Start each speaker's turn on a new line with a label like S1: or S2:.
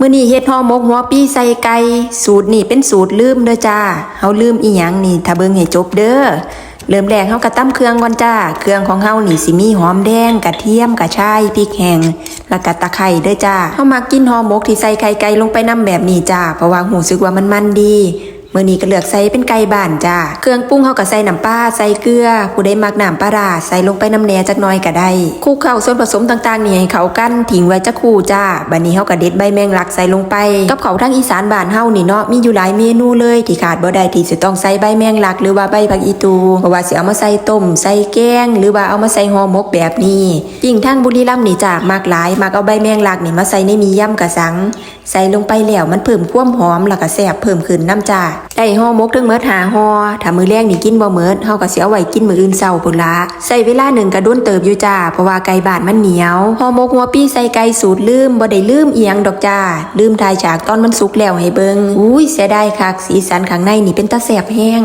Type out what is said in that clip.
S1: มื่อนี้เฮ็ดห่อหมกหัวปีใส่ไก่สูตรนี่เป็นสูตรลืมเด้อจ้าเฮาลืมอีหยังนี่ถ้าเบิ่งให้จบเด้อเริ่มแรกเฮากะตำเครื่องก่อนจ้า เครื่องของเฮานี่สิมีหอมแดงกระเทียมกระชายพริกแห้งแล้วก็ตะไคร้เด้อจ้าเฮามักกินห่อหมกที่ใส่ไข่ไก่ลงไปนํแบบนี้จ้าเพราะว่าหูสึกว่ามันมันดี มื่อนี้ก็เลือกใส่เป็นไก่บ้านจ้า เครื่องปรุงเขาก็ใส่น้ำปลาใส่เกลือ ผู้ใดมักน้ำปลาราใส่ลงไปน้ำแหน่จักน่อยก็ได้คลุกเข้าส่วนผสมต่างๆนี่ให้เขากันทิ้งไว้จักคู่จ้าบัดนี้เขาก็เด็ดใบแมงลักใส่ลงไป กับเขาทั้งอีสานบ้านเฮานี่เนาะมีอยู่หลายเมนูเลยที่ขาดบ่ได้ที่สิต้องใส่ใบแมงลักหรือว่าใบผักอีตูเพราะว่าสิเอามาใส่ต้มใส่แกง หรือว่าเอามาใส่ห่อหมกแบบนี้ยิ่งทั้งบุรีรัมย์นี่จ้ามากหลายมักเอาใบแมงลักนี่มาใส่ในมีย่ำกะสัง ใส่ลงไปแล้วมันเพิ่มความหอมแล้วก็แซ่บเพิ่มขึ้นน้ำจ้า ได้ห่อมกถึงเมิดหาห่อถ้ามือแรงนี่กินบ่เมิดเฮาก็สิเอาไว้กินมื้ออื่นเช้าพุ่นละใส่เวลาหนึ่งกระด้นเติบอยู่จ้าเพราะว่าไก่บาดมันเหนียวห่อมกหัวปี้ใส่ไก่สูตรลืมบ่ได้ลืมเอียงดอกจ้าลืมทายฉากตอนมันสุกแล้วให้เบิงอุ้ยเสียดายคักสีสันข้างในนี่เป็นตาแสบแห้ง